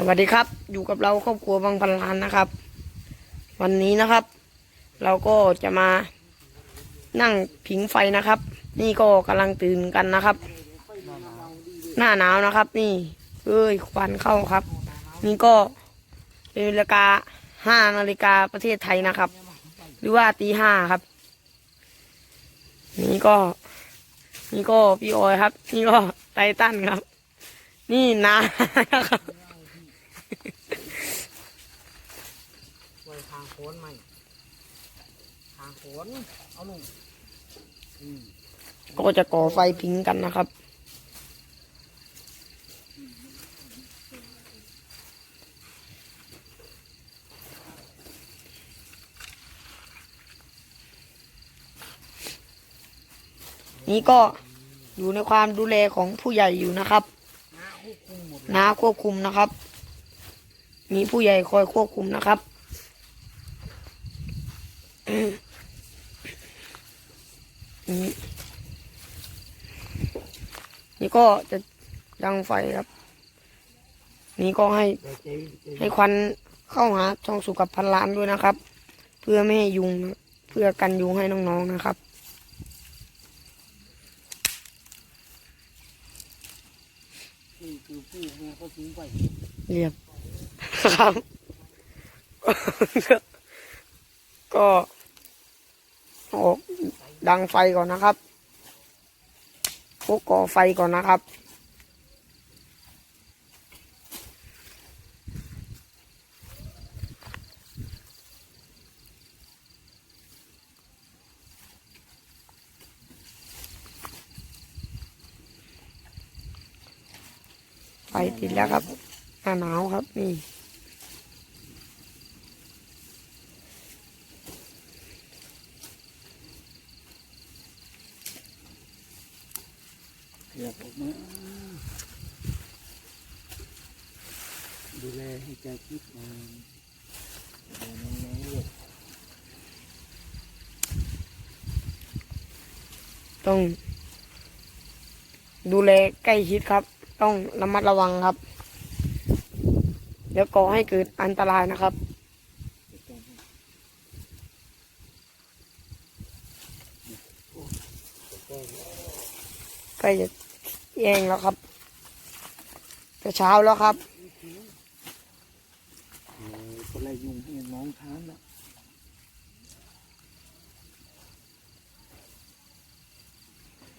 สวัสดีครับ อยู่กับเราครอบครัวบางพันล้านนะครับ วันนี้นะครับ เราก็จะมานั่งผิงไฟนะครับ นี่ก็กำลังตื่นกันนะครับ หน้าหนาวนะครับ นี่เอ้ยควันเข้าครับ นี่ก็เป็นเวลาห้านาฬิกาประเทศไทยนะครับ หรือว่าตีห้าครับ นี่ก็ นี่ก็พี่ออยครับ นี่ก็ไททันครับ นี่นาครับ ไว้ทางโค้นใหม่ ทางโค้นเอาลงอืมก็จะก่อไฟพิงกันนะครับ นี่ก็อยู่ในความดูแลของผู้ใหญ่อยู่นะครับน้าควบคุมหมดน้าควบคุมนะครับ มีผู้ใหญ่คอยควบคุมนะครับอืม นี่นี่ก็จะดังไฟครับ นี่ก็ให้ให้ควันเข้าหาช่องสุกับพันล้านด้วยนะครับ เพื่อไม่ให้ยุงเพื่อกันยุงให้น้องๆนะครับนี่คือผู้แม่เขาทิ้งไว้เรียบครับ ก็ออก ดังไฟก่อนนะครับพวกก่อไฟก่อนนะครับ ไฟติดแล้วครับหน้าหนาวครับนี่ เกือบออกมา ดูแลให้ใจคิดมาดูน้องๆลูกต้อง ดูแลใกล้ชิดครับ ต้องระมัดระวังครับ เดี๋ยวก่อให้เกิดอันตรายนะครับ ใกล้จะแย่งแล้วครับจะเช้าแล้วครับ เออคนละยุงให้น้องทานละ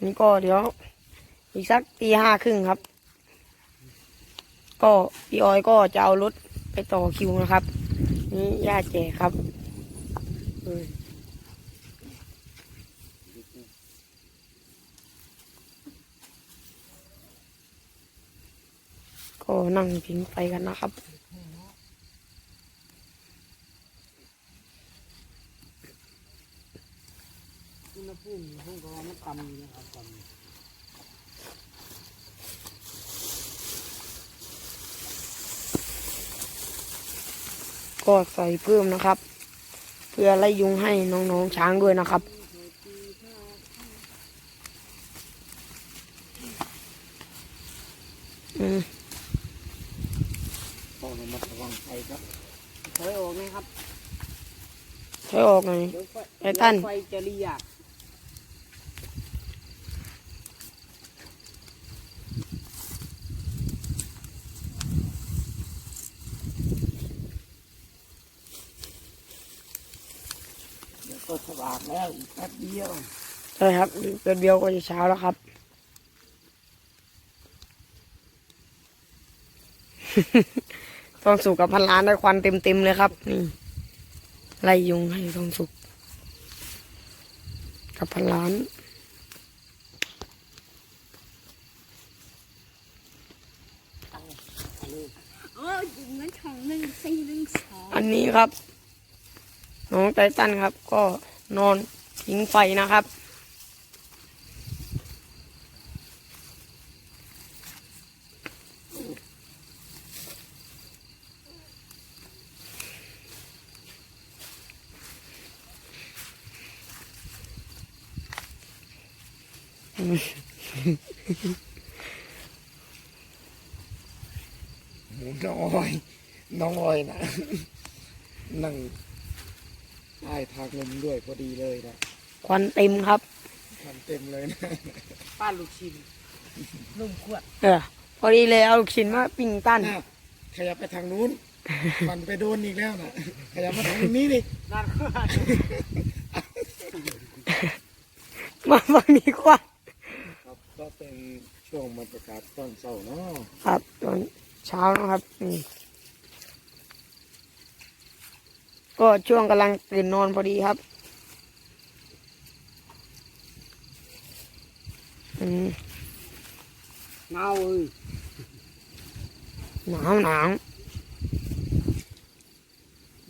นี่ก็เดี๋ยวอีกสักตีห้าครึ่งครับ ก็พี่ออยก็จะเอารถไปต่อคิวนะครับ นี่ย่าแจกครับก็นั่งพิงไฟกันนะครับ อุณหภูมิห้องก็มันต่ำอยู่นะครับต่ำก็ใส่เพิ่มนะครับ เพื่อไล่ยุงให้น้องๆช้างด้วยนะครับ อืมต้องระมัดระวังไฟครับถอยออกไหมครับถอยออกหน่อยเดี๋ยวไฟไอ้ตั้นไฟจะรีอยากเดี๋ยวก็สว่างแล้วอีกแป๊บเดียวใช่ครับเดือนเดียวก็จะเช้าแล้วครับ ต้องสุกกับพันล้านได้ควันเต็มๆเลยครับนี่ไล่ยุงให้ต้องสุก กับพันล้านเอออยู่งั้นของหนึ่งสี่หนึ่งสองอันนี้ครับ น้องไตตันครับก็ นอนทิ้งไฟนะครับนหมูน้องออย น้องอ้อยนะนั่ง ใต้ทางลมด้วยพอดีเลยนะควันเต็มครับ ทำเต็มเลยนะป้าลูกชิ้นนุ่มขวดเออ พอดีเลยเอาลูกชิ้นมาปิ้งตั้นอ้าวขยับไปทางนู้น มันไปโดนอีกแล้วนะขยับมาทางนี้ดินั่นขวดมาฝั่งนี้กว่าครับก็เป็นช่วงบรรยากาศตอนเช้าเนาะ ครับ ตอนเช้านะครับนี่ ก็ช่วงกำลังตื่นนอนพอดีครับอืมเงาเอ้ยหนาวหนาว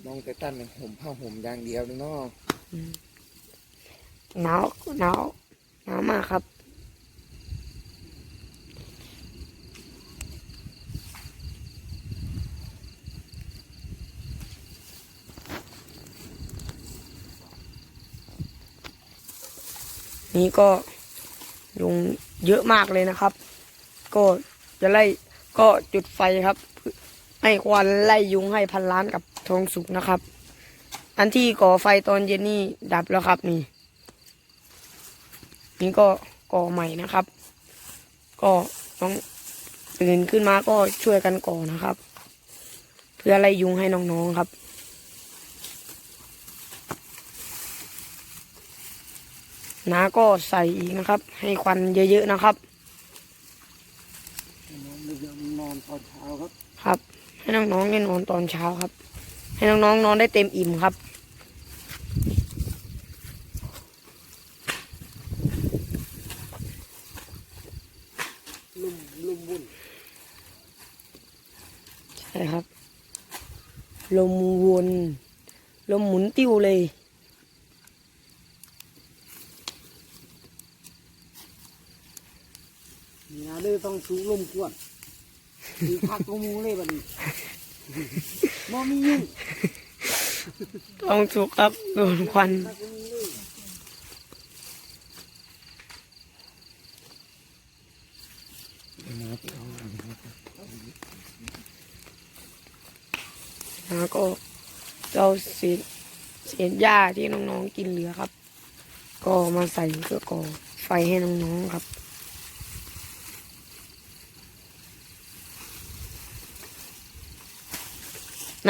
น้องไตตันเนี่ยห่มผ้าห่มอย่างเดียวเลยเนาะหนาวหนาวหนาวมากครับ นี่ก็ยุงเยอะมากเลยนะครับ ก็จะไล่ก็จุดไฟครับ ให้ควันไล่ยุงให้พันล้านกับทองสุกนะครับ อันที่ก่อไฟตอนเย็นนี่ดับแล้วครับนี่ นี่ก็ก่อใหม่นะครับ ก็ต้องตื่นขึ้นมาก็ช่วยกันก่อนะครับ เพื่อไล่ยุงให้น้องๆครับ น้าก็ใส่อีกนะครับ ให้ควันเยอะๆนะครับน้องนอนตอนเช้าครับ ครับ ให้น้องๆได้นอนตอนเช้าครับ ให้น้องๆนอนได้เต็มอิ่มครับลุ่มลุ่มวุ่นใช่ครับ ลมวน ลมหมุนติ้วเลย นี่นะเด้อต้องสูงลุ่มขวดมีคักกว่าหมูเลยบัดนี้บ่มียุ่งต้องสุกครับโดนควันคักกว่าหมูเลยแล้วก็เราเศษเศษหญ้าที่น้องๆกินเหลือครับ ก็มาใส่เพื่อก่อไฟให้น้องๆครับ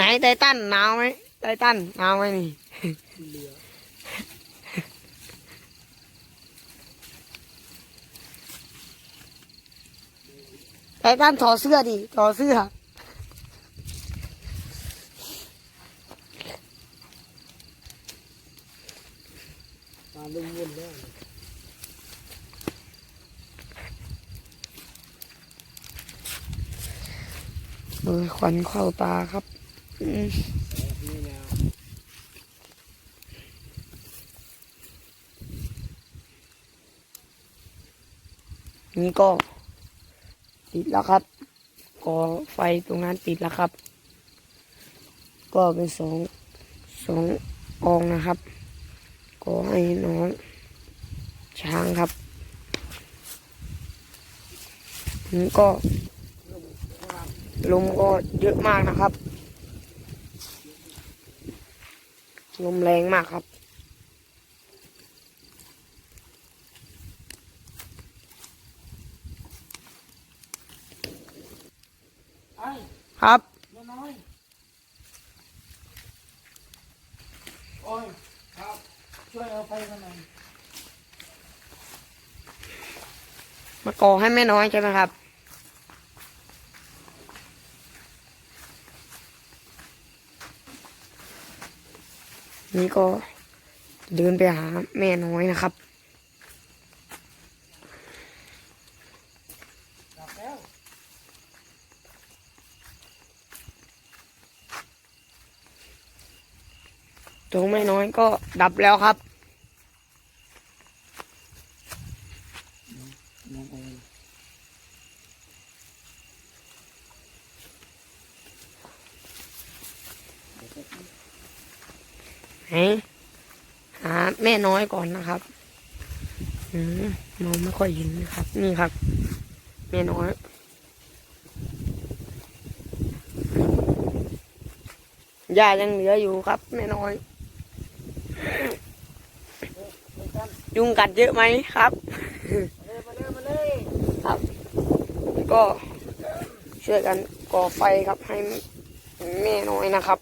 ไหนไททันหนาวไหมไททันหนาวไหมนี่เหลือไททันถอดเสื้อดิถอดเสื้อตาลุ่มวุ่นแล้วเออควันเข้าตาครับ นี่ก็ ติดแล้วครับก่อไฟตรงนั้นติดแล้วครับ ก็เป็นสองสองอองนะครับก็ให้น้อง ช้างครับนี่ก็ลมก็เยอะมากนะครับ ลมแรงมากครับไอ้ครับน้น้อยโอ้ยครับ ช่วยเอาไปกันหน่อย มาก่อให้แม่น้อยใช่ไหมครับ นี่ก็เดินไปหาแม่น้อยนะครับกลับแล้วตรงแม่น้อยก็ดับแล้วครับ น้องอ้อย ไหาแม่น้อยก่อนนะครับอืมมองไม่ค่อยเห็นนะครับ นี่ครับ แม่น้อยหญ้ายังเหลืออยู่ครับ แม่น้อย ยุงกัดเยอะไหมครับครับ ก็ช่วยกันก่อไฟครับให้แม่น้อยนะครับ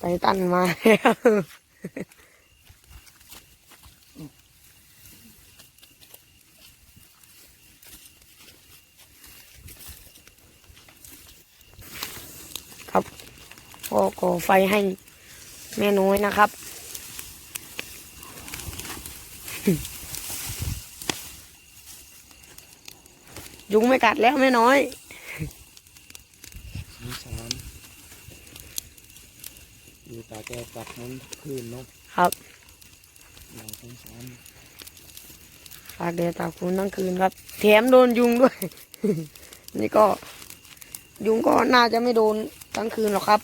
ไปตั้นมาแล้วครับก็ก่อไฟให้แม่น้อยนะครับ ยุงไม่กัดแล้วแม่น้อย มีสาม อยู่ตาแกกลับมันคืนเนาะครับเราต้องสามฝากแดดตากฝนทั้งคืนครับ แถมโดนยุงด้วย นี่ก็ ยุงก็น่าจะไม่โดนทั้งคืนหรอกครับ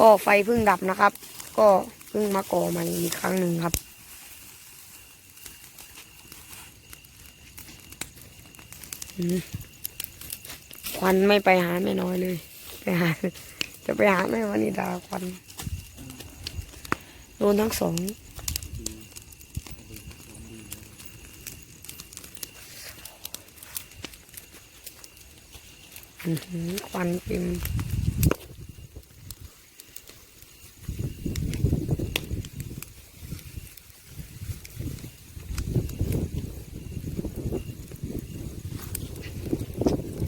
ก็ไฟเพิ่งดับนะครับ ก็เพิ่งมาก่อใหม่อีกครั้งหนึ่งครับอืมควันไม่ไปหาแม่น้อยเลย ไปหา จะไปหาแม่วานิดาควันโด นทั้งสองอื้อหือควันเต็ม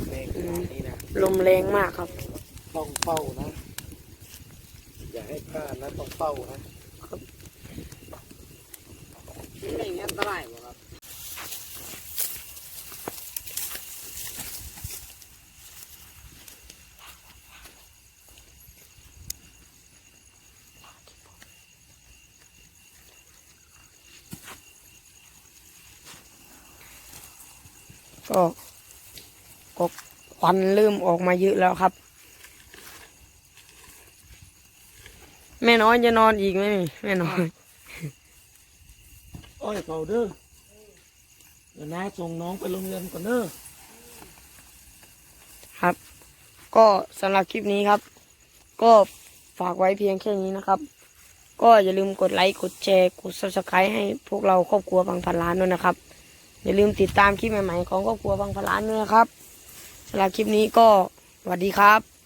แรงขนาดนี้นะลมแรงมากครับ ต้องเฝ้านะ อย่าให้พลาดนะ ต้องเฝ้านะ ไม่งั้นอัน ตรายบ่ครับก็ก็ควันเริ่มออกมาเยอะแล้วครับ แม่น้อยจะนอนอีกไหมแม่น้อย อ้อยเฝ้าเด้อเดี๋ยวน้าส่งน้องไปโรงเรียนก่อนเด้อครับ ก็สำหรับคลิปนี้ครับ ก็ฝากไว้เพียงแค่นี้นะครับ ก็อย่าลืมกดไลค์กดแชร์กด subscribe ให้พวกเราครอบครัวบางพันล้านด้วยนะครับ อย่าลืมติดตามคลิปใหม่ๆของครอบครัวบางพันล้านด้วยนะครับสำหรับคลิปนี้ก็สวัสดีครับ